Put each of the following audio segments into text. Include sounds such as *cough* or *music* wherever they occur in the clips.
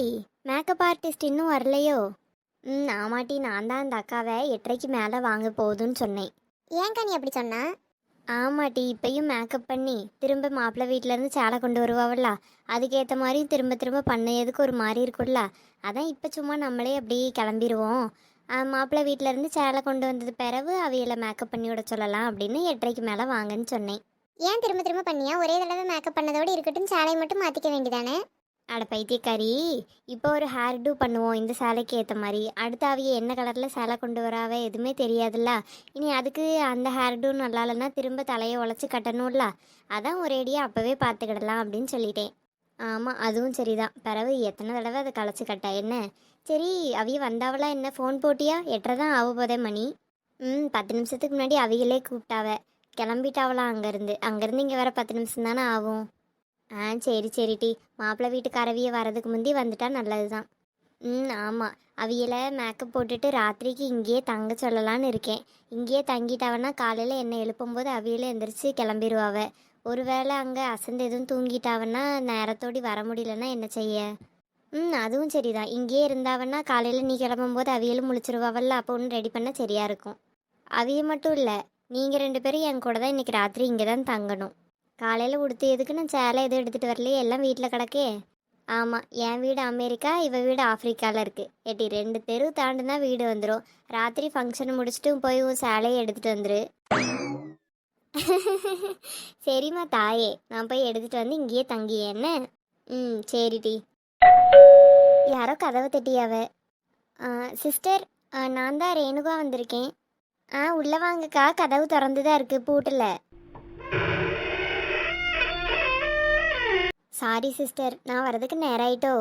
ஏட்டி makeup artist இன்னும் வரலையோ? ம் ஆமாட்டி. நான் தான் அந்த அக்காவை எட்டரைக்கு மேலே வாங்க போகுதுன்னு சொன்னேன். ஏன்க்கா நீ அப்படி சொன்ன? ஆமாட்டி. இப்பயும் மேக்கப் பண்ணி திரும்ப மாப்பிள்ளை வீட்டிலேருந்து சேலை கொண்டு வருவாவல்ல. அதுக்கேற்ற மாதிரி திரும்ப திரும்ப பண்ணதுக்கு ஒரு மாதிரி இருக்கும்ல. அதான் இப்போ சும்மா நம்மளே அப்படியே கிளம்பிடுவோம் மாப்பிள்ளை வீட்டிலேருந்து சேலை கொண்டு வந்தது பிறகு அவையில மேக்கப் பண்ணி விட சொல்லலாம் அப்படின்னு எட்டரைக்கு மேலே வாங்கன்னு சொன்னேன். ஏன் திரும்ப திரும்ப பண்ணியா? ஒரே தடவை மேக்கப் பண்ணதோடு இருக்கட்டும் சேலையை மட்டும் மாற்றிக்க வேண்டியதானே? அட பைத்தியக்காரி இப்போ ஒரு ஹேர் டூ பண்ணுவோம் இந்த சேலைக்கு ஏற்ற மாதிரி. அடுத்து அவைய என்ன கலரில் சேலை கொண்டு வராவ எதுவுமே தெரியாதுல்ல. இனி அதுக்கு அந்த ஹேர் டூ நல்லா இல்லைன்னா திரும்ப தலையை உழைச்சி கட்டணும்ல. அதான் ஒரேடியாக அப்போவே பார்த்துக்கிடலாம் அப்படின்னு சொல்லிட்டேன். ஆமாம் அதுவும் சரிதான். பிறகு எத்தனை தடவை அதை களைச்சி கட்ட என்ன? சரி அவிய வந்தாவளா என்ன? ஃபோன் போட்டியா? எட்டரை தான் ஆக போதே மணி. ம் பத்து நிமிஷத்துக்கு முன்னாடி அவிகளே கூப்பிட்டாவ. கிளம்பிட்டாவலாம் அங்கேருந்து? அங்கேருந்து இங்கே வர பத்து நிமிஷம் தானே ஆகும்? ஆ சரி சரி டி. மாப்பிள்ளை வீட்டுக்காரவிய வரதுக்கு முந்தி வந்துட்டா நல்லது தான் ம் ஆமாம் அவியலை மேக்கப் போட்டுட்டு ராத்திரிக்கு இங்கேயே தங்க சொல்லலான்னு இருக்கேன். இங்கேயே தங்கிட்டாவன்னா காலையில் என்னை எழுப்பும்போது அவியல எந்திரிச்சு கிளம்பிடுவாவ ஒருவேளை அங்கே அசந்து எதுவும் தூங்கிட்டாவன்னா நேரத்தோடி வர முடியலன்னா என்ன செய்ய? ம் அதுவும் சரிதான். இங்கேயே இருந்தாவன்னா காலையில் நீ கிளம்பும்போது அவியலும் முழிச்சிருவாவல்ல அப்போ ஒன்று ரெடி பண்ண சரியாக இருக்கும். அவிய மட்டும் இல்லை நீங்கள் ரெண்டு பேரும் என் கூட தான் இன்றைக்கி ராத்திரி இங்கே தான் தங்கணும். காலையில் உடுத்து எதுக்கு நான் சேலை எதுவும் எடுத்துகிட்டு வரலையே? எல்லாம் வீட்டில் கிடக்கே. ஆமாம் என் வீடு அமெரிக்கா இவ வீடு ஆஃப்ரிக்காவில் இருக்குது ஏட்டி ரெண்டு தெரு தாண்டுனா வீடு வந்துடும் ராத்திரி ஃபங்க்ஷன் முடிச்சுட்டு போய் உன் சேலையை எடுத்துகிட்டு வந்துரு. *laughs* சரிம்மா தாயே நான் போய் எடுத்துகிட்டு வந்து இங்கேயே தங்கியே என்ன? ம் சரிடி யாரோ கதவை தட்டியாவ சிஸ்டர் நான் தான் ரேணுகா வந்திருக்கேன். ஆ உள்ளே வாங்கக்கா கதவு திறந்து தான் இருக்குது பூட்டில். சாரி சிஸ்டர் நான் வரதுக்கு நேரம் ஆயிட்டோ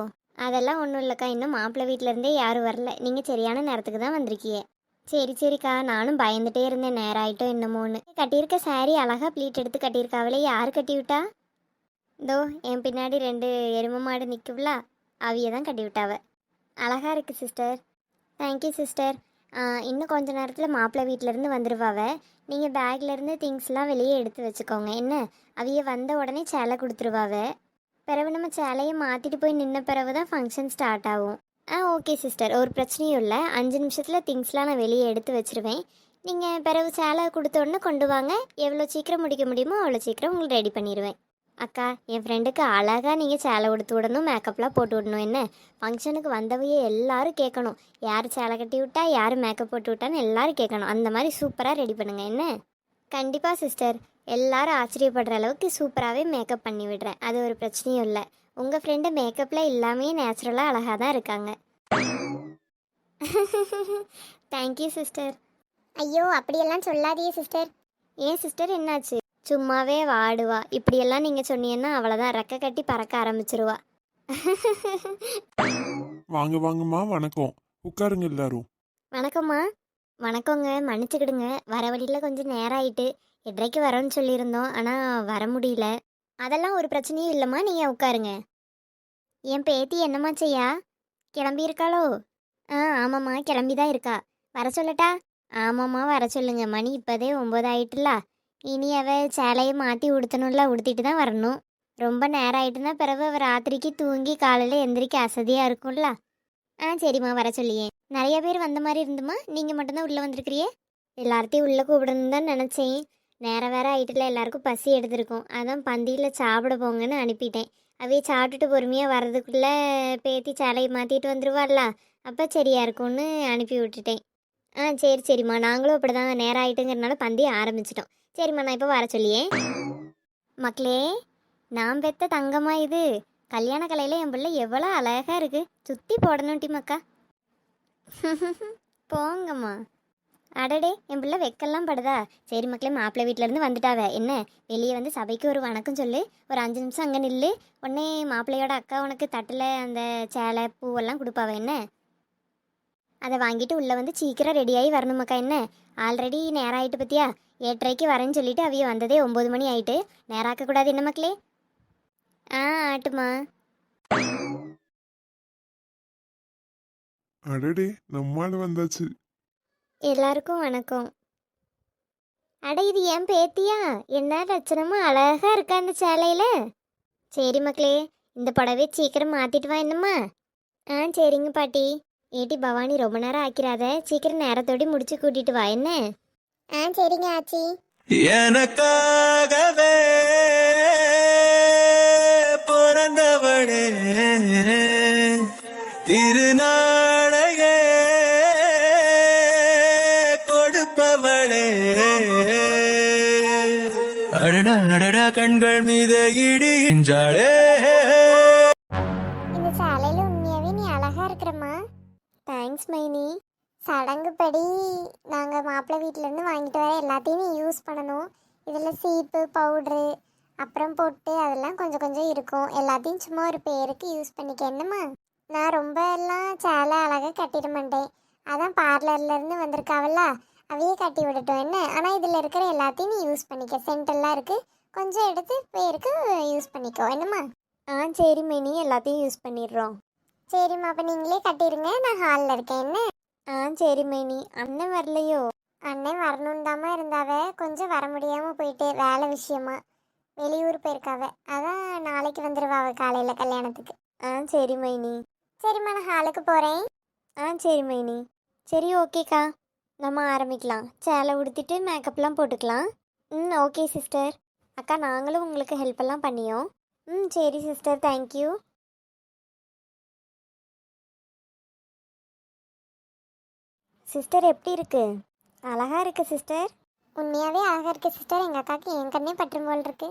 அதெல்லாம் ஒன்றும் இல்லைக்கா. இன்னும் மாப்பிள்ளை வீட்டிலேருந்தே யாரும் வரல. நீங்கள் சரியான நேரத்துக்கு தான் வந்திருக்கியே சரி சரிக்கா. நானும் பயந்துட்டே இருந்தேன். நேரம் ஆயிட்டோ என்னமோன்னு கட்டியிருக்க சாரி அழகாக ப்ளீட் எடுத்து கட்டியிருக்காவளே யார் கட்டி விட்டா இதோ என் பின்னாடி ரெண்டு எருமை மாடு நிற்குவிலா அவிய தான் கட்டி விட்டாவ இருக்குது இருக்கு சிஸ்டர் தேங்க்யூ சிஸ்டர் இன்னும் கொஞ்ச நேரத்தில் மாப்பிள்ளை வீட்டிலேருந்து வந்துடுவாவ நீங்கள் பேக்லேருந்து திங்ஸ்லாம் வெளியே எடுத்து வச்சுக்கோங்க. என்ன? அவிய வந்த உடனே சேலை கொடுத்துருவாவ. பிறகு நம்ம சேலையை மாற்றிட்டு போய் நின்ன பிறகு தான் ஃபங்க்ஷன் ஸ்டார்ட் ஆகும். ஆ ஓகே சிஸ்டர் ஒரு பிரச்சனையும் இல்லை. அஞ்சு நிமிஷத்தில் திங்ஸ்லாம் நான் வெளியே எடுத்து வச்சிருவேன். நீங்கள் பிறகு சேலை கொடுத்த உடனே கொண்டு வாங்க. எவ்வளோ சீக்கிரம் முடிக்க முடியுமோ அவ்வளோ சீக்கிரம் உங்களுக்கு ரெடி பண்ணிடுவேன் அக்கா என் ஃப்ரெண்டுக்கு அழகாக நீங்கள் சேலை உடுத்து விடணும் மேக்கப்லாம் போட்டு விடணும். என்ன? ஃபங்க்ஷனுக்கு வந்தவையே எல்லாரும் கேட்கணும். யார் சேலை கட்டி விட்டா யார் மேக்கப் போட்டு விட்டான்னு எல்லாரும் கேட்கணும். அந்த மாதிரி சூப்பராக ரெடி பண்ணுங்கள் என்ன? கண்டிப்பாக சிஸ்டர் எல்லாரும் ஆச்சரியப்படுற அளவுக்கு சூப்பராகவே மேக்கப் பண்ணி விடுறேன். அது ஒரு பிரச்சனையும் இல்லை. உங்கள் ஃப்ரெண்டு மேக்கப்பில் இல்லாமே நேச்சுரலாக அழகாக தான் இருக்காங்க. *laughs* தேங்க்யூ சிஸ்டர் ஐயோ அப்படியெல்லாம் சொல்லாதீயே சிஸ்டர் ஏன் சிஸ்டர் என்னாச்சு? சும்மாவே வாடுவா. இப்படியெல்லாம் நீங்கள் சொன்னீங்கன்னா அவ்வளோதான் ரெக்க கட்டி பறக்க ஆரம்பிச்சிருவா. *laughs* வாங்க வாங்கம்மா. வணக்கம். உட்காருங்க எல்லாரும். வணக்கம்மா. வணக்கங்க. மன்னிச்சுக்கிடுங்க. வர வழியில் கொஞ்சம் நேரம் ஆயிட்டு. எட்டரைக்கு வரோன்னு சொல்லியிருந்தோம் ஆனால் வர முடியல. அதெல்லாம் ஒரு பிரச்சனையும் இல்லைம்மா நீங்கள் உட்காருங்க. என் பேத்தி என்னம்மா செய்யா? கிளம்பி இருக்காளோ ஆ ஆமாம்மா கிளம்பி தான் இருக்கா. வர சொல்லட்டா? ஆமாம்மா வர சொல்லுங்க. மணி இப்போதே ஒம்பது ஆயிட்டுல. இனி அவ சேலையை மாற்றி உடுத்தணும்ல உடுத்திட்டு தான் வரணும். ரொம்ப நேரம் ஆயிட்டுனா பிறகு அவர் ராத்திரிக்கு தூங்கி காலையில் எந்திரிக்க அசதியாக இருக்கும்ல. ஆ சரிம்மா வர சொல்லியே. நிறைய பேர் வந்த மாதிரி இருந்துமா நீங்கள் மட்டும்தான் உள்ளே வந்திருக்கிறியே எல்லார்த்தையும் உள்ளே கூப்பிடணுன்னு தான் நினச்சேன். நேர வேற ஆயிட்டுல எல்லாருக்கும் பசி எடுத்திருக்கும். அதான் பந்தியில் சாப்பிட போங்கன்னு அனுப்பிட்டேன். அவைய சாப்பிட்டுட்டு பொறுமையாக வர்றதுக்குள்ளே பேத்தி சேலையை மாற்றிட்டு வந்துடுவாள்ல அப்போ சரியா இருக்கும்னு அனுப்பி விட்டுட்டேன். ஆ சரி சரிம்மா. நாங்களும் அப்படி தான் நேரம் ஆகிட்டுங்கிறனால பந்தி ஆரம்பிச்சிட்டோம். சரிம்மா நான் இப்போ வர சொல்லியே. மக்களே நான் பெத்த தங்கம்மா இது. கல்யாண கலையில் என் பிள்ளை எவ்வளோ அழகாக இருக்குது சுற்றி போடணும் டி மக்கா. *laughs* போங்கம்மா. அடடே என் பிள்ளை வெக்கெல்லாம் படுதா? சரி மக்களே மாப்பிள்ளை வீட்டிலேருந்து வந்துட்டாவ. என்ன? வெளியே வந்து சபைக்கு ஒரு வணக்கம் சொல்லு. ஒரு அஞ்சு நிமிஷம் அங்கே நில்லு. உடனே மாப்பிள்ளையோட அக்கா உனக்கு தட்டில் அந்த சேலை பூவெல்லாம் கொடுப்பாவ. என்ன? அதை வாங்கிட்டு உள்ளே வந்து சீக்கிரம் ரெடியாகி வரணுமாக்கா என்ன? ஆல்ரெடி நேரம் ஆயிட்டு பத்தியா? எட்டரைக்கு வரேன்னு சொல்லிட்டு அவிய வந்ததே ஒம்பது மணி ஆகிட்டு நேரம் ஆக்கக்கூடாது என்ன மக்களே? ஆ ஆட்டுமா. அடடே நம்மால் வந்தாச்சு. எல்லாருக்கும் வணக்கம். அட இது ஏன் பேத்தியா? என்ன லட்சணமா அழகா இருக்கா அந்த சேலையில? சரி மக்களே இந்த புடவை சீக்கிரம் மாத்திட்டு வா என்னம்மா? ஆ சரிங்க பாட்டி. ஏட்டி பவானி ரொம்ப நேரம் ஆக்கிறாத சீக்கிரம் நேரத்தோடி முடிச்சு கூட்டிட்டு வா என்ன? ஆ சரிங்க ஆச்சி. எனக்காகவே அடடா அடடா கண்கள் மீது இடிகின்றாளே இந்த சாலையில உண்மையாவே நீ அழகா இருக்கிறம்மா. தேங்க்ஸ் மைனி. சடங்குப்படி நாங்கள் மாப்பிள்ளை வீட்டிலேருந்து வாங்கிட்டு வர எல்லாத்தையும் நீ யூஸ் பண்ணணும். இதில் சீப்பு பவுட்ரு அப்புறம் பொட்டு அதெல்லாம் கொஞ்சம் கொஞ்சம் இருக்கும். எல்லாத்தையும் சும்மா ஒரு பேருக்கு யூஸ் பண்ணிக்க. என்னம்மா? நான் ரொம்ப எல்லாம் சேலை அழகாக கட்டிட மாட்டேன். அதான் பார்லர்லேருந்து வந்திருக்காவல்ல. அவையே கட்டி விடட்டும் என்ன? ஆனால் இதில் இருக்கிற எல்லாத்தையும் நீ யூஸ் பண்ணிக்க. சென்டெல்லாம் இருக்குது கொஞ்சம் எடுத்து பேருக்கு யூஸ் பண்ணிக்கோ. என்னம்மா? ஆ சரி மைனி. எல்லாத்தையும் யூஸ் பண்ணிடுறோம். சரிம்மா அப்போ நீங்களே கட்டிடுங்க. நான் ஹாலில் இருக்கேன் என்ன? ஆ சரி மைனி. அண்ணன் வரலையோ? அண்ணன் வரணுண்டாம இருந்தாவ. கொஞ்சம் வர முடியாம போயிட்டு வேலை விஷயமா. வெளியூர் போயிருக்காவ. அதான் நாளைக்கு வந்துருவாவ காலையில கல்யாணத்துக்கு. ஆ சரி மைனி. சரிம்மா நான் ஹாலுக்கு போறேன். ஆ சரி மைனி. சரி ஓகேக்கா. நம்ம ஆரம்பிக்கலாம். சேலை உடுத்திட்டு மேக்கப்லாம் போட்டுக்கலாம். ம் ஓகே சிஸ்டர் அக்கா நாங்களும் உங்களுக்கு ஹெல்ப் எல்லாம் பண்ணியோம். ம் சரி சிஸ்டர் தேங்க்யூ சிஸ்டர் எப்படி இருக்கு? அழகா இருக்கு சிஸ்டர் உண்மையாவே அழகா இருக்கு சிஸ்டர் எங்க அக்காக்கு என் கண்ணே பற்றும் போல் இருக்கு.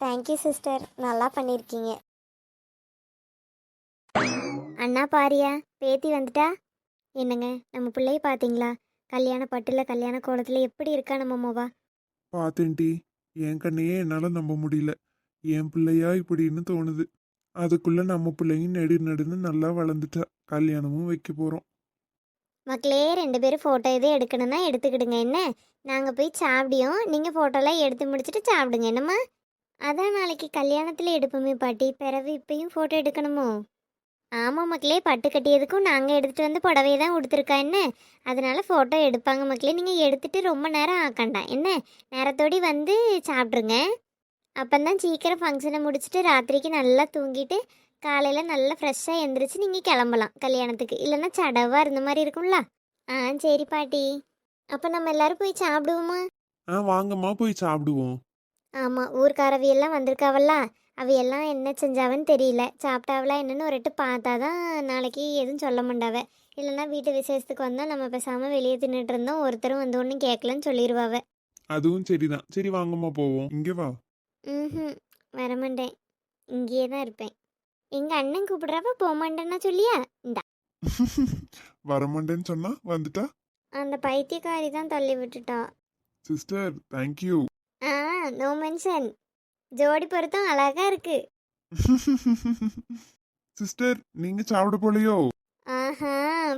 தேங்க்யூ சிஸ்டர் நல்லா பண்ணியிருக்கீங்க அண்ணா பாரியா பேத்தி வந்துட்டா? என்னங்க நம்ம பிள்ளைய பார்த்தீங்களா கல்யாண பட்டில் கல்யாண கோலத்தில் எப்படி இருக்கா நம்ம மோவா? பார்த்தேன்டி என் கண்ணையே என்னால் நம்ப முடியல. என் பிள்ளையா இப்படின்னு தோணுது. அதுக்குள்ள நம்ம பிள்ளையும் நெடு நடுன்னு நல்லா வளர்ந்துட்டா. கல்யாணமும் வைக்க போகிறோம் மக்களே ரெண்டு பேரும் ஃபோட்டோ எதுவும் எடுக்கணும்னா எடுத்துக்கிடுங்க. என்ன? நாங்கள் போய் சாப்பிடியோம். நீங்கள் ஃபோட்டோலாம் எடுத்து முடிச்சுட்டு சாப்பிடுங்க. என்னம்மா? அதான் நாளைக்கு கல்யாணத்தில் எடுப்போமே பாட்டி. பிறகு இப்பயும் ஃபோட்டோ எடுக்கணுமோ? ஆமாம் மக்களே பட்டு கட்டியதுக்கும் நாங்கள் எடுத்துகிட்டு வந்து புடவையை தான் கொடுத்துருக்கா என்ன? அதனால ஃபோட்டோ எடுப்பாங்க மக்களே. நீங்கள் எடுத்துட்டு ரொம்ப நேரம் ஆக்கண்டாம் என்ன? நேரத்தோடி வந்து சாப்பிட்ருங்க அப்போந்தான் சீக்கிரம் ஃபங்க்ஷனை முடிச்சுட்டு ராத்திரிக்கு நல்லா தூங்கிட்டு காலையில் நல்லா ஃப்ரெஷ்ஷாக எந்திரிச்சு நீங்கள் கிளம்பலாம் கல்யாணத்துக்கு. இல்லைன்னா சடவாக இருந்த மாதிரி இருக்கும்ல? ஆ சரி பாட்டி. அப்போ நம்ம எல்லாரும் போய் சாப்பிடுவோமா? ஆ வாங்கம்மா போய் சாப்பிடுவோம். ஆமாம் ஊர்க்காரவியெல்லாம் வந்திருக்காவல்ல. அவையெல்லாம் என்ன செஞ்சாவன்னு தெரியல. சாப்பிட்டாவளா என்னன்னு ஒரு எட்டு பார்த்தா தான் நாளைக்கு எதுவும் சொல்ல மாட்டாவ. இல்லைன்னா வீட்டு விசேஷத்துக்கு வந்தால் நம்ம பேசாமல் வெளியே தின்னுட்டு இருந்தோம். ஒருத்தரும் வந்து ஒன்றும் கேட்கலன்னு சொல்லிடுவாவ அதுவும் சரிதான். சரி வாங்கம்மா போவோம். இங்கே வா. ம் வரமாட்டேன் இங்கேயே தான் இருப்பேன். எங்கள் அண்ணன் கூப்பிடுறப்ப போக மாட்டேன்னா சொல்லியா? இந்த. *laughs* வரமாட்டேன்னு சொன்னா வந்துட்டா? அந்த பைத்தியக்காரி தான் தள்ளி விட்டுட்டா. Sister thank you ah no mention ஜோடி பொருத்தம் அழகா இருக்கு. சிஸ்டர் நீங்க சாப்பிட போலையோ? ஆஹா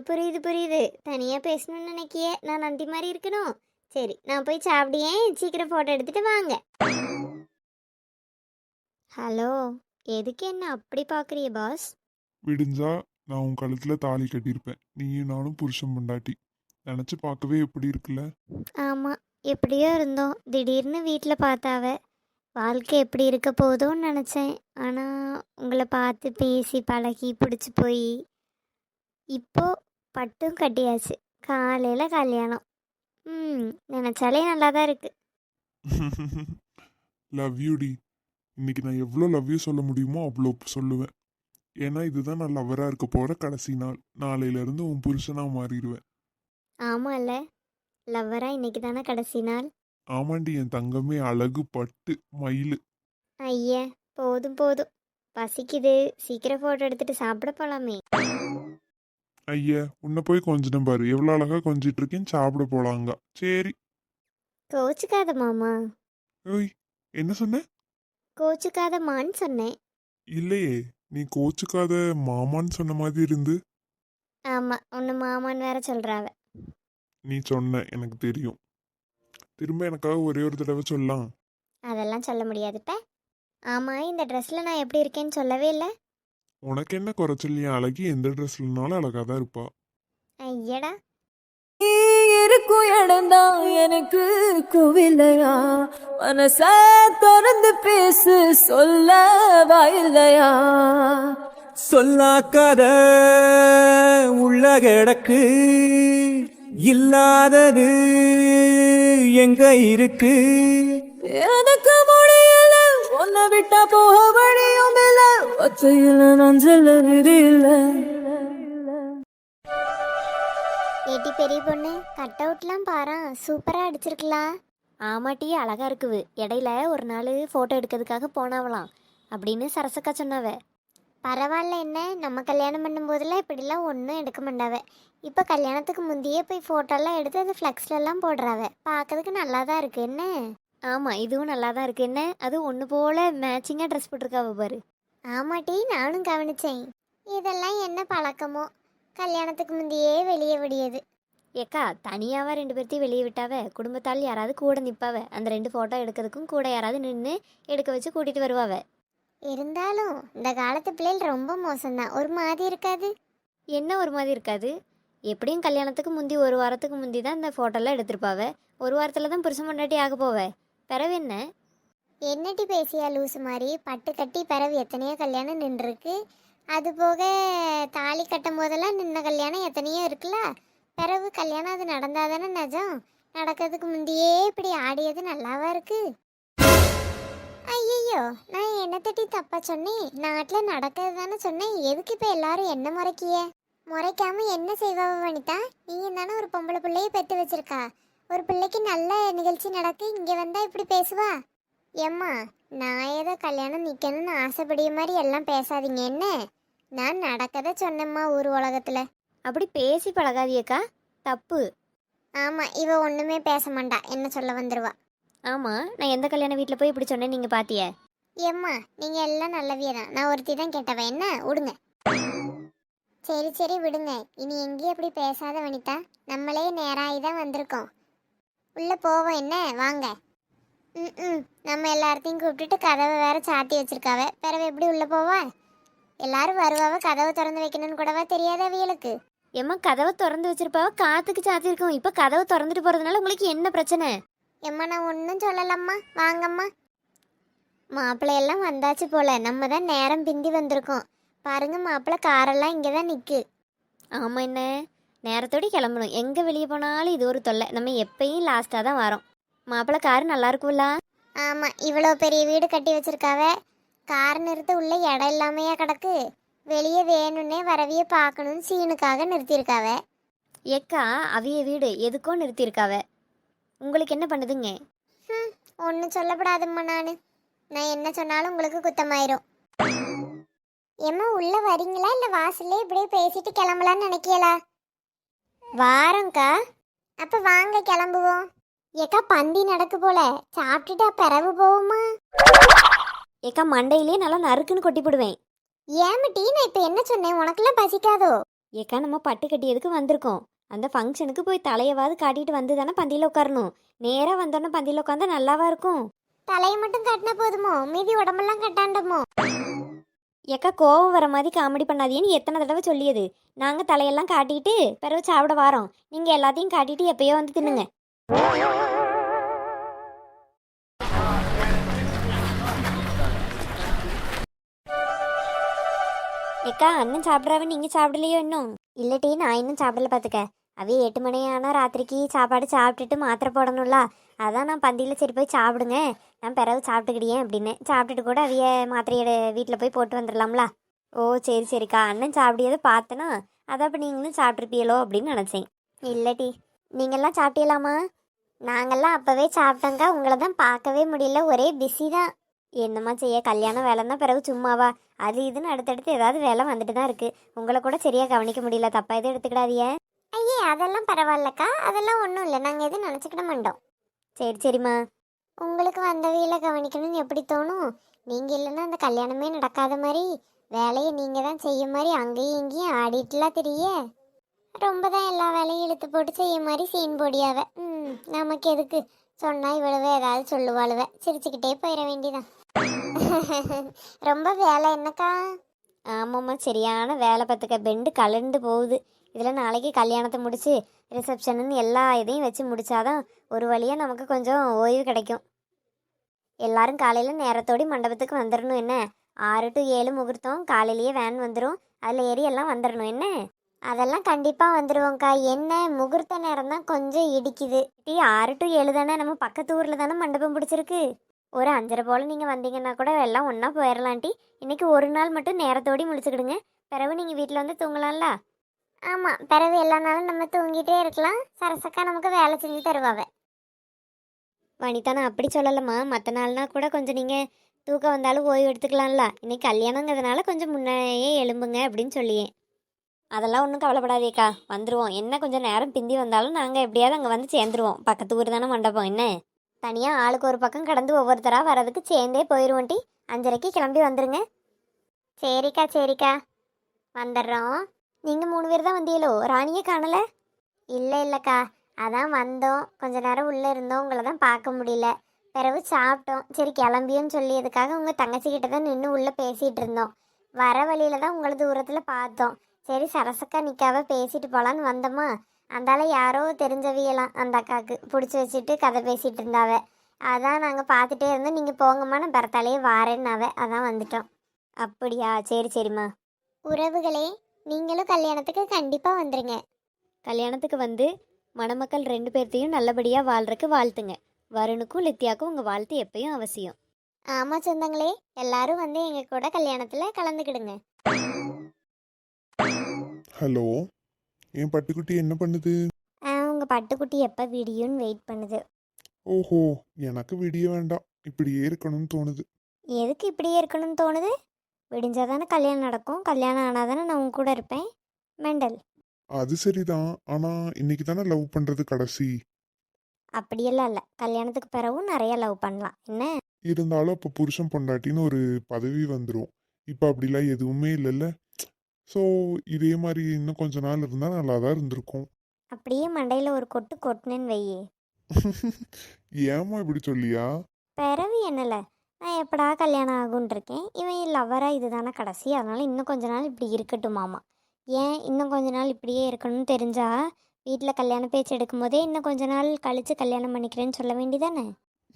புரியுது புரியுது. தனியா பேசணும்னு நினைக்கியே. நான் நந்தி மாதிரி இருக்கணும். சரி நான் போய் சாப்பிடியேன் சீக்கிரம் போட்டோ எடுத்துட்டு வாங்க. ஹலோ எதுக்கு என்ன அப்படி பார்க்குறிய பாஸ் விடிஞ்சா நான் உன் கழுத்துல தாலி கட்டியிருப்பேன். நீயும் நானும் புருஷன் பொண்டாட்டி. நினைச்சு பார்க்கவே எப்படி இருக்குல்ல? ஆமாம் எப்படியோ இருந்தோம். திடீர்னு வீட்டில் பார்த்தாவ. வாழ்க்கை எப்படி இருக்க போதோன்னு நினச்சேன். ஆனால் உங்களை பார்த்து பேசி பழகி பிடிச்சி போய் இப்போ பட்டும் கட்டியாச்சு. காலையில் கல்யாணம். ம் நினச்சாலே நல்லா தான் இருக்குது லவ் *laughs* யூ டி. இன்னைக்கு நான் எவ்வளோ லவ் யூ சொல்ல முடியுமோ அவ்வளோ சொல்லுவேன். ஏன்னா இதுதான் நான் லவ்வராக இருக்க போகிற கடைசி நாள். நாளையிலேருந்து உன் புருஷனாக மாறிடுவேன். ஆமாம்ல லவ்வராக இன்னைக்கு தானே கடைசி நாள்? ஆமாண்டி என் தங்கமே அழகு பட்டு மயிலு. ஐயா போதும் போதும். பசிக்குது. சீக்கிரம் ஃபோட்டோ எடுத்துட்டு சாப்பிட போலாமே. ஐயா உன்னை போய் கொஞ்சிடம் பாரு. எவ்வளோ அழகா கொஞ்சிட்டு இருக்கேன் சாப்பிட போலாங்க. சரி. கோச்சுக்காத மாமா. ஓய் என்ன சொன்ன? கோச்சுக்காதம்மான்னு சொன்னேன். இல்லையே நீ கோச்சுக்காத மாமான்னு சொன்ன மாதிரி இருந்து. ஆமாம் ஒன்று மாமான்னு வேற சொல்கிறாவ நீ சொன்ன எனக்கு தெரியும். திரும்ப எனக்காக ஒரே ஒரு தடவை சொல்லலாம். அதெல்லாம் சொல்ல முடியாதுப்ப. ஆமாம் இந்த ட்ரெஸ்ஸில் நான் எப்படி இருக்கேன்னு சொல்லவே இல்லை. உனக்கு என்ன குறைச்சல்? என் அழகி எந்த ட்ரெஸ்லனாலும் அழகா தான் இருப்பா. ஐயடா. நீ இருக்கும் இடம்தான் எனக்கு கோவில்லையா? மனச திறந்து பேசு சொல்ல வாயில்லையா? சொல்லாக்காத உள்ள கிடக்கு இல்லாதது எங்க இருக்கு? எனக்கு முடியல உன்னை விட்டா போக வழியும் இல்ல. ஒத்தையில நான் செல்ல விதி இல்லை. ஏட்டி பெரிய பொண்ணு கட் அவுட்லாம் பாரா. சூப்பராக அடிச்சிருக்கலாம் ஆமாட்டி அழகா இருக்குது. இடையில ஒரு நாள் ஃபோட்டோ எடுக்கிறதுக்காக போனாவலாம் அப்படின்னு சரசக்கா சொன்னாவ. பரவாயில்ல என்ன நம்ம கல்யாணம் பண்ணும்போதெல்லாம் இப்படிலாம் ஒன்றும் எடுக்க மாட்டாவ. இப்போ கல்யாணத்துக்கு முந்தையே போய் ஃபோட்டோலாம் எடுத்து அது ஃப்ளெக்ஸ்லலாம் போடுறாவ. பார்க்கறதுக்கு நல்லா தான் இருக்கு. என்ன? ஆமாம் இதுவும் நல்லா தான் இருக்கு. என்ன? அது ஒன்று போல் மேட்சிங்காக ட்ரெஸ் போட்டிருக்காவ பாரு. ஆமாட்டி நானும் கவனிச்சேன். இதெல்லாம் என்ன பழக்கமோ? கல்யாணத்துக்கு முந்தையே வெளியே விடியது. ஏக்கா தனியாவா ரெண்டு பேர்த்தையும் வெளியே விட்டாவ? குடும்பத்தால் யாராவது கூட நிற்பாவ அந்த ரெண்டு ஃபோட்டோ எடுக்கிறதுக்கும் கூட யாராவது நின்று எடுக்க வச்சு கூட்டிகிட்டு வருவாவ? இருந்தாலும் இந்த காலத்து பிள்ளைகள் ரொம்ப மோசம்தான். ஒரு மாதிரி இருக்காது. என்ன ஒரு மாதிரி இருக்காது? எப்படியும் கல்யாணத்துக்கு முந்தி ஒரு வாரத்துக்கு முந்தி தான் இந்த ஃபோட்டோலாம் எடுத்திருப்பாவ. ஒரு வாரத்தில் தான் புருஷன் பொண்டாட்டி ஆக போவ. பிறவு என்ன? என்னட்டி பேசியா லூசு மாதிரி? பட்டு கட்டி பிறவு எத்தனையோ கல்யாணம் நின்றுருக்கு. அது போக தாலி கட்டும் போதெல்லாம் நின்ன கல்யாணம் எத்தனையோ இருக்குல்ல? பிறவு கல்யாணம் அது நடந்தாதானே நிஜம்? நடக்கிறதுக்கு முந்தையே இப்படி ஆடியது நல்லாவா இருக்கு? ஐயோ நான் என்ன தட்டி தப்பா சொன்னேன்? நாட்டில் நடக்கிறது தானே சொன்னேன். எதுக்கு இப்போ எல்லாரும் என்ன முறைக்கிய? முறைக்காம என்ன செய்வாவ வனிதா? நீங்க தானே ஒரு பொம்பளை பிள்ளைய பெற்று வச்சிருக்கா. ஒரு பிள்ளைக்கு நல்ல நிகழ்ச்சி நடக்கு இங்கே வந்தா இப்படி பேசுவா? ஏம்மா நான் ஏதோ கல்யாணம் நிற்கணும்னு ஆசைப்படிய மாதிரி எல்லாம் பேசாதீங்க என்ன? நான் நடக்கத சொன்னேம்மா ஊர் உலகத்தில். அப்படி பேசி பழகாதியக்கா? தப்பு. ஆமாம் இவ ஒன்றுமே பேச மாட்டா என்ன சொல்ல வந்துருவா. ஆமாம் நான் எந்த கல்யாண வீட்டில் போய் இப்படி சொன்னேன் நீங்கள் பார்த்திய ஏம்மா நீங்கள் எல்லாம் நல்லவியே தான் நான் ஒருத்தி தான் கேட்டவன் என்ன? விடுங்க சரி சரி விடுங்க. இனி எங்கேயும் அப்படி பேசாத வனிதா. நம்மளே நேராகி தான் வந்திருக்கோம். உள்ளே போவோம் என்ன? வாங்க. ம் ம். நம்ம எல்லார்த்தையும் கூப்பிட்டுட்டு கதவை வேற சாத்தி வச்சிருக்காவ. பிறகு எப்படி உள்ளே போவா? எல்லாரும் வருவாவ கதவை திறந்து வைக்கணும்னு கூடவா தெரியாத அவியலுக்கு எம்மா கதவை திறந்து வச்சிருப்பாவ காத்துக்கு சாத்திருக்கோம் இப்போ கதவை திறந்துட்டு போறதுனால உங்களுக்கு என்ன பிரச்சனை? எம்மா நான் ஒன்றும் சொல்லலம்மா. வாங்கம்மா. மாப்பிள்ளை எல்லாம் வந்தாச்சு போல. நம்ம தான் நேரம் பிந்தி வந்திருக்கோம். பாருங்க மாப்பிள்ளை காரெல்லாம் இங்கே தான் நிற்கு ஆமாம் என்ன? நேரத்தோடு கிளம்பணும். எங்கே வெளியே போனாலும் இது ஒரு தொல்லை. நம்ம எப்பயும் லாஸ்ட்டாக தான் வரோம். மாப்பிள்ளை கார் நல்லா இருக்கும்ல? ஆமாம் இவ்வளோ பெரிய வீடு கட்டி வச்சிருக்காவ. கார் நிறுத்த உள்ள இடம் இல்லாமையா கிடக்கு. வெளியே வேணும்னே வரவிய பார்க்கணும்னு சீனுக்காக நிறுத்தியிருக்காவ. ஏக்கா அவிய வீடு. எதுக்கோ நிறுத்தியிருக்காவ. உங்களுக்கு என்ன பண்ணுதுங்க? ம் ஒன்றும் சொல்லப்படாதம்மா நான். நான் என்ன சொன்னாலும் உங்களுக்கு குத்தமாயிரும். ஏம்மா உள்ள வரீங்களா? இல்லை வாசல்லே இப்படியே பேசிட்டு கிளம்பலான்னு நினைக்கலா வாரங்க்கா அப்போ வாங்க கிளம்புவோம். ஏக்கா பந்தி நடக்கு போல. சாப்பிட்டுட்டா பிறவு போவோமா ஏக்கா மண்டையிலே நல்லா நறுக்குன்னு கொட்டி போடுவேன் ஏமட்டி நான் இப்போ என்ன சொன்னேன்? உனக்கெல்லாம் பசிக்காதோ? ஏக்கா நம்ம பட்டு கட்டியதுக்கு வந்திருக்கோம். அந்த ஃபங்க்ஷனுக்கு போய் தலையவாது காட்டிட்டு வந்து தானே பந்தியில் உட்காரணும். நேராக வந்தோடனே பந்தியில் உட்காந்தா நல்லாவா இருக்கும்? தலையை மட்டும் கட்டினா போதுமோ? மீதி உடம்பெல்லாம் கட்டாண்டமோ? ஏக்கா கோவம் வர மாதிரி காமெடி பண்ணாதீன்னு எத்தனை தடவை சொல்லியது? நாங்கள் தலையெல்லாம் காட்டிட்டு பிறகு சாப்பிட வாரோம். நீங்கள் எல்லாத்தையும் காட்டிட்டு எப்பயோ வந்து தின்னுங்க. ஏக்கா அண்ணன் சாப்பிட்றவன் நீங்கள் சாப்பிடலையோ இன்னும்? இல்லட்டி நான் இன்னும் சாப்பிடல பார்த்துக்க அது எட்டு மணி ஆனால் ராத்திரிக்கு சாப்பாடு சாப்பிட்டுட்டு மாத்திரை போடணும்ல. அதான் நான் பந்தியில் சரி போய் சாப்பிடுங்க. நான் பிறகு சாப்பிட்டுக்கிடியேன் அப்படின்னு. சாப்பிட்டுட்டு கூட அவைய மாத்திரையோட வீட்டில் போய் போட்டு வந்துடலாம்ல. ஓ சரி சரிக்கா. அண்ணன் சாப்பிடியதை பார்த்தேன்னா அதான் அப்போ நீங்களும் சாப்பிட்ருப்பீங்களோ அப்படின்னு நினச்சேன். இல்லட்டி நீங்கள்லாம் சாப்பிட்டீங்களாமா நாங்கெல்லாம் அப்போவே சாப்பிட்டோங்க உங்களை தான் பார்க்கவே முடியல. ஒரே பிஸி தான். என்னம்மா செய்ய? கல்யாணம் வேலைன்னா பிறகு சும்மாவா? அது இதுன்னு அடுத்தடுத்து ஏதாவது வேலை வந்துட்டு தான் இருக்குது உங்களை கூட சரியாக கவனிக்க முடியல. தப்பாக எதுவும் எடுத்துக்கிடாதியே ஐயே அதெல்லாம் பரவாயில்லக்கா. அதெல்லாம் ஒன்றும் இல்லை. நாங்கள் எதுவும் நினச்சிக்கிட மாட்டோம். சரி சரிம்மா. உங்களுக்கு வந்தவையில கவனிக்கணும்னு எப்படி தோணும்? நீங்கள் இல்லைன்னா அந்த கல்யாணமே நடக்காத மாதிரி வேலையை நீங்கள் தான் செய்ய மாதிரி அங்கேயும் இங்கேயும் ஆடிட்டுலாம் தெரிய. ரொம்ப தான் எல்லா வேலையும் இழுத்து போட்டு செய்ய மாதிரி சீன் போடியாவ. ம் நமக்கு எதுக்கு? சொன்னால் இவ்வளவு ஏதாவது சொல்லுவாளுவ. சிரிச்சுக்கிட்டே போயிட வேண்டிதான் *laughs* ரொம்ப வேலை என்னக்கா? ஆமாம்மா சரியான வேலை பார்த்துக்க. பெண்டு கலந்து போகுது. இதில் நாளைக்கு கல்யாணத்தை முடிச்சு ரிசப்ஷனுன்னு எல்லா இதையும் வச்சு முடிச்சாதான் ஒரு வழியாக நமக்கு கொஞ்சம் ஓய்வு கிடைக்கும். எல்லாரும் காலையில் நேரத்தோடி மண்டபத்துக்கு வந்துடணும் என்ன? ஆறு டு ஏழு முகூர்த்தம் காலையிலேயே வேன் வந்துடும் அதில் ஏறி எல்லாம் வந்துடணும் என்ன? அதெல்லாம் கண்டிப்பாக வந்துடுவோங்க்கா என்ன? முகூர்த்த நேரம் தான் கொஞ்சம் இடிக்குது. டீ ஆறு டு ஏழு தானே? நம்ம பக்கத்து ஊரில் தானே மண்டபம் பிடிச்சிருக்கு. ஒரு அஞ்சரை போல் நீங்கள் வந்தீங்கன்னா கூட எல்லாம் ஒன்றா போயிடலாம் டீ இன்றைக்கி ஒரு நாள் மட்டும் நேரத்தோடி முடிச்சுக்கிடுங்க பிறகு நீங்கள் வீட்டில் வந்து தூங்கலாம்ல? ஆமாம் பிறகு எல்லா நாளும் நம்ம தூங்கிட்டே இருக்கலாம். சரசக்கா நமக்கு வேலை செஞ்சு தருவாவே. வனிதா நான் அப்படி சொல்லலம்மா. மற்ற நாள்னா கூட கொஞ்சம் நீங்கள் தூக்கம் வந்தாலும் ஓய்வு எடுத்துக்கலாம்ல. இன்னைக்கு கல்யாணங்கிறதுனால கொஞ்சம் முன்னையே எழும்புங்க அப்படின்னு சொல்லியே. அதெல்லாம் ஒன்றும் கவலைப்படாதேக்கா. வந்துடுவோம் என்ன கொஞ்சம் நேரம் பிந்தி வந்தாலும் நாங்கள் எப்படியாவது அங்கே வந்து சேர்ந்துருவோம். பக்கத்து ஊர் தானே மண்டபம் என்ன? தனியாக ஆளுக்கு ஒரு பக்கம் கடந்து ஒவ்வொருத்தராக வர்றதுக்கு சேர்ந்தே போயிடுவோம்ட்டி அஞ்சரைக்கு கிளம்பி வந்துடுங்க சரிக்கா சரிக்கா. வந்துடுறோம். நீங்கள் மூணு பேர் தான் வந்தீங்களோ? ராணியே காணலை? இல்லை இல்லைக்கா. அதான் வந்தோம். கொஞ்ச நேரம் உள்ளே இருந்தோம். உங்களை தான் பார்க்க முடியல. பிறகு சாப்பிட்டோம். சரி கிளம்பியோன்னு சொல்லியதுக்காக உங்கள் தங்கச்சிக்கிட்ட தான் நின்று உள்ளே பேசிகிட்டு இருந்தோம். வர வழியில தான் உங்களை தூரத்தில் பார்த்தோம். சரி சரசக்கா நிற்காவ பேசிட்டு போகலான்னு வந்தோமா? அந்தால யாரோ தெரிஞ்சவியலாம். அந்த அக்காவுக்கு பிடிச்சி வச்சுட்டு கதை பேசிகிட்டு இருந்தாவ. அதான் நாங்கள் பார்த்துட்டே இருந்தோம். நீங்கள் போங்கம்மா. நான் பிறத்தாலேயே வாரேன்னாவ. அதான் வந்துட்டோம். அப்படியா? சரி சரிம்மா. உறவுகளே நீங்களும் கல்யாணத்துக்கு கண்டிப்பாக வந்துருங்க. கல்யாணத்துக்கு வந்து மணமக்கள் ரெண்டு பேர்த்தையும் நல்லபடியாக வாழ்றதுக்கு வாழ்த்துங்க. வருணுக்கும் லித்தியாக்கும் உங்கள் வாழ்த்து எப்பயும் அவசியம். ஆமாம் சொந்தங்களே எல்லாரும் வந்து எங்கள் கூட கல்யாணத்தில் கலந்துக்கிடுங்க. ஹலோ என் பட்டுக்குட்டி என்ன பண்ணுது? உங்கள் பட்டுக்குட்டி எப்போ வீடியோன்னு வெயிட் பண்ணுது. ஓஹோ எனக்கு விடிய வேண்டாம். இப்படியே இருக்கணும்னு தோணுது. எதுக்கு இப்படியே இருக்கணும்னு தோணுது? விடிஞ்சாதானே கல்யாணம் நடக்கும். கல்யாணம் ஆனாதானே நான் உன் கூட இருப்பேன். மெண்டல். அது சரிதான். ஆனா இன்னைக்கு தானே லவ் பண்றது கடைசி. அப்படியெல்லாம் இல்லை. கல்யாணத்துக்கு பிறகும் நிறைய லவ் பண்ணலாம். என்ன? இருந்தாலும் அப்போ புருஷன் பொண்டாட்டின்னு ஒரு பதவி வந்துடும் இப்போ அப்படிலாம் எதுவுமே இல்லைல்ல. ஸோ இதே மாதிரி இன்னும் கொஞ்ச நாள் இருந்தால் நல்லா தான் இருந்திருக்கும். அப்படியே மண்டையில் ஒரு கொட்டு கொட்டுனேன்னு வையே. *laughs* ஏமா இப்படி சொல்லியா? பிறவு என்னல? நான் எப்படா கல்யாணம் ஆகும்னு இருக்கேன் இவன் லவ்வராக இதுதானே கடைசி. அதனால இன்னும் கொஞ்ச நாள் இப்படி இருக்கட்டும் மாமா. ஏன் இன்னும் கொஞ்ச நாள் இப்படியே இருக்கணும்னு தெரிஞ்சா வீட்டில் கல்யாண பேச்சு எடுக்கும்போதே இன்னும் கொஞ்ச நாள் கழித்து கல்யாணம் பண்ணிக்கிறேன்னு சொல்ல வேண்டியதானே?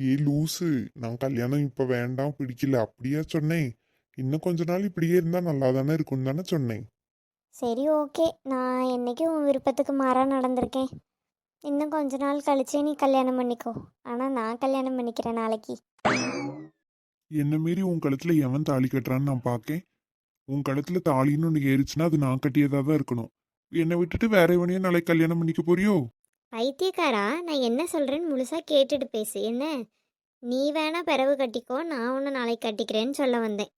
ஏ லூசு. நான் கல்யாணம் இப்போ வேண்டாம் பிடிக்கல. அப்படியா சொன்னேன். இன்னும் கொஞ்ச நாள் இப்படியே இருந்தால் நல்லா தானே இருக்கும்னு தானே சொன்னேன். சரி ஓகே. நான் என்னைக்கும் உன் விருப்பத்துக்கு மாறாக நடந்திருக்கேன். இன்னும் கொஞ்ச நாள் கழிச்சே நீ கல்யாணம் பண்ணிக்கோ. ஆனால் நான் கல்யாணம் பண்ணிக்கிறேன் நாளைக்கு. என்ன மீறி உன் கழுத்துல எவன் தாலி கட்டுறான்னு நான் பார்க்கேன் உன் கழுத்துல தாலின்னு ஒன்று ஏறிச்சுன்னா அது நான் கட்டியதாக தான் இருக்கணும். என்னை விட்டுட்டு வேற எவனையும் நாளைக்கு கல்யாணம் பண்ணிக்க போறியோ? பைத்தியக்காரா நான் என்ன சொல்கிறேன்னு முழுசாக கேட்டுட்டு பேசு. என்ன? நீ வேணா பிறவு கட்டிக்கோ நான் உன்னை நாளைக்கு கட்டிக்கிறேன்னு சொல்ல வந்தேன்.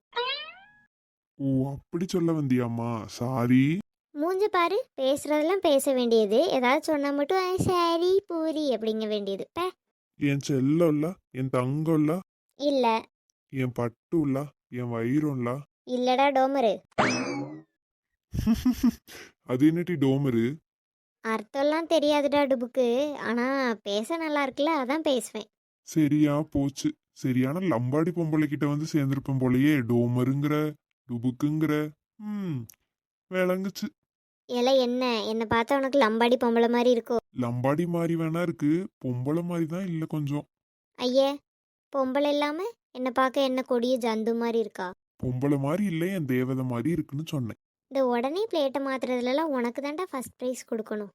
ஓ அப்படி சொல்ல வந்தியாம்மா. சாரி. மூஞ்ச பாரு பேசுறதெல்லாம் பேச வேண்டியது. ஏதாவது சொன்னா மட்டும் "ஆ, சரி பூரி அப்படிங்க வேண்டியது. பே. என் செல்லம்ல என் தங்கம்ல இல்ல. என் பட்டுல என் வயிறும்ல இல்லடா டோமரு. *laughs* அது என்னடி டோமரு? அர்த்தம்லாம் தெரியாதுடா டுபுக்கு. ஆனா பேச நல்லா இருக்குல்ல அதான் பேசுவேன். சரியா போச்சு. சரியான லம்பாடி பொம்பளை கிட்ட வந்து சேர்ந்திருப்பேன் போலயே டோமருங்கிற டுபுக்குங்கிற. ம் விளங்குச்சு. ஏல என்ன? என்னை பார்த்தா உனக்கு லம்பாடி பொம்பளை மாதிரி இருக்கோ? லம்பாடி மாதிரி வேணா இருக்கு. பொம்பளை மாதிரி தான் இல்லை கொஞ்சம். ஐயே பொம்பளை இல்லாம? என்னை பார்க்க என்ன கொடிய ஜந்து மாதிரி இருக்கா? பொம்பளை மாதிரி இல்லை என் தேவதை மாதிரி இருக்குன்னு சொன்னேன். இந்த உடனே பிளேட்டை மாத்துறதுலலாம் உனக்கு தான்டா ஃபர்ஸ்ட் ப்ரைஸ் கொடுக்கணும்.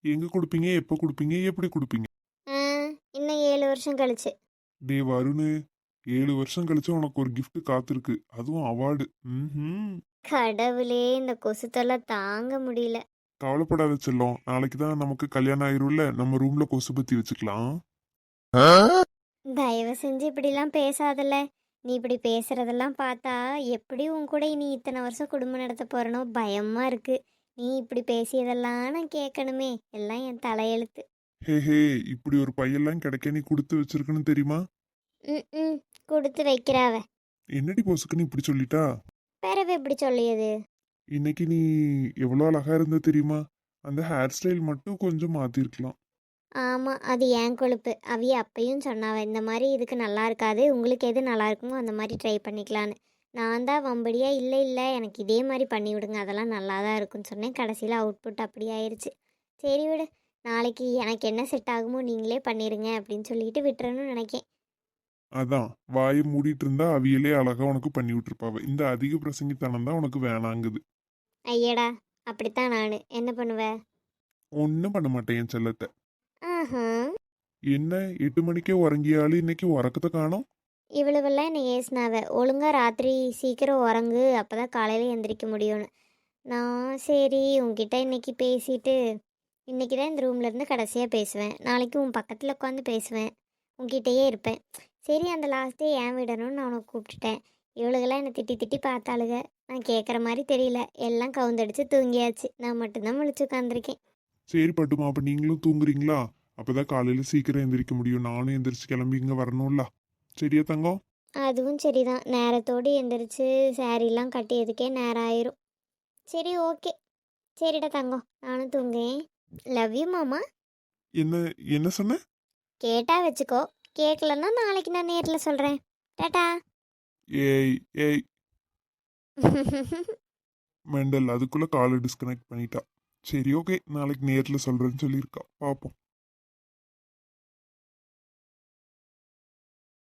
எங்க கொடுப்பீங்க? எப்போ கொடுப்பீங்க? எப்படி கொடுப்பீங்க? ஆ, இன்னும் ஏழு வருஷம் கழிச்சு. டே வருணு. ஏழு வருஷம் கழிச்சு உனக்கு ஒரு gift காத்திருக்கு. அதுவும் அவார்டு ம் கடவுளே இந்த கொசு தொல்லை தாங்க முடியல. கவலைப்படாத செல்லம். நாளைக்கு தான் நமக்கு கல்யாணம் ஆயிரும்ல. நம்ம ரூம்ல கொசு பத்தி வச்சுக்கலாம். தயவு செஞ்சு இப்படிலாம் பேசாதல்ல நீ இப்படி பேசுறதெல்லாம் பார்த்தா எப்படி உன் கூட இனி இத்தனை வருஷம் குடும்பம் நடத்த போறனோ? பயமா இருக்கு. நீ இப்படி பேசியதெல்லாம் நான் கேட்கணுமே. எல்லாம் என் தலையெழுத்து. ஹே ஹே இப்படி ஒரு பையெல்லாம் கிடைக்க நீ கொடுத்து வச்சிருக்கணும் தெரியுமா? ம் ம் கொடுத்து வைக்கிறாவ என்னடி போசுக்குன்னு இப்படி சொல்லிட்டா? பிறவு எப்படி சொல்லியது? இன்னைக்கு நீ எவ்வளோ அழகா இருந்த தெரியுமா? அந்த ஹேர் ஸ்டைல் மட்டும் கொஞ்சம் மாத்திருக்கலாம். ஆமாம் அது ஏன் கொழுப்பு. அவிய அப்பையும் சொன்னாவ இந்த மாதிரி இதுக்கு நல்லா இருக்காது. உங்களுக்கு எது நல்லா இருக்குமோ அந்த மாதிரி ட்ரை பண்ணிக்கலான்னு. நான் தான் வம்படியா இல்லை இல்லை. எனக்கு இதே மாதிரி பண்ணி விடுங்க. அதெல்லாம் நல்லா தான் இருக்கும்னு சொன்னேன். கடைசியில் அவுட்புட் அப்படி ஆயிருச்சு. சரி விடு. நாளைக்கு எனக்கு என்ன செட் ஆகுமோ நீங்களே பண்ணிடுங்க அப்படின்னு சொல்லிட்டு விட்டுறணும்னு நினைக்கேன். அதான். வாயை மூடிட்டு இருந்தா அவியலே அழகா உனக்கு பண்ணி விட்டுருப்பாவ. இந்த அதிக பிரசங்கித்தனம் தான் உனக்கு வேணாங்குது. ஐயடா! அப்படித்தான் நான். என்ன பண்ணுவேன் ஒன்றும் பண்ண மாட்டேன் என் செல்லத்தை. என்ன எட்டு மணிக்கே உறங்கியாலும் இன்னைக்கு உறக்கத்தை காணோம். இவ்வளவெல்லாம் என்னை ஏசினாவ. ஒழுங்கா ராத்திரி சீக்கிரம் உறங்கு அப்போ தான் காலையில் எந்திரிக்க முடியும்னு. நான் சரி உன்கிட்ட இன்னைக்கு பேசிட்டு இன்னைக்கு தான் இந்த ரூம்ல இருந்து கடைசியாக பேசுவேன். நாளைக்கு உன் பக்கத்தில் உட்காந்து பேசுவேன். உன்கிட்டயே இருப்பேன். சரி அந்த லாஸ்ட் டே ஏன் விடணும்னு நான் உனக்கு கூப்பிட்டுட்டேன். இவளுகெல்லாம் என்னை திட்டி திட்டி பார்த்தாளுக. நான் கேட்குற மாதிரி தெரியல. எல்லாம் கவுந்தடிச்சு தூங்கியாச்சு. நான் மட்டும்தான் முழிச்சு உட்காந்துருக்கேன் சரி பட்டுமா அப்ப நீங்களும் தூங்குறீங்களா? அப்பதான் காலையில சீக்கிரம் எந்திரிக்க முடியும். நானும் எந்திரிச்சு கிளம்பி இங்க வரணும்ல. சரியா தங்கம் அதுவும் சரிதான். நேரத்தோடு எந்திரிச்சு சாரீலாம் கட்டியதுக்கே நேரம் ஆயிரும். சரி ஓகே சரிடா தங்கம் நானும் தூங்குறேன். லவ் யூ மாமா. என்ன என்ன சொன்ன? கேட்டா வச்சுக்கோ. கேட்கலன்னா நாளைக்கு நான் நேரில் சொல்கிறேன் டாட்டா ஏய் ஏய். *laughs* மெண்டல் அதுக்குள்ள காலை டிஸ்கனெக்ட் பண்ணிட்டா. சரி ஓகே நாளைக்கு நேர்ல சொல்றேன்னு சொல்லியிருக்கா. பாப்போம்.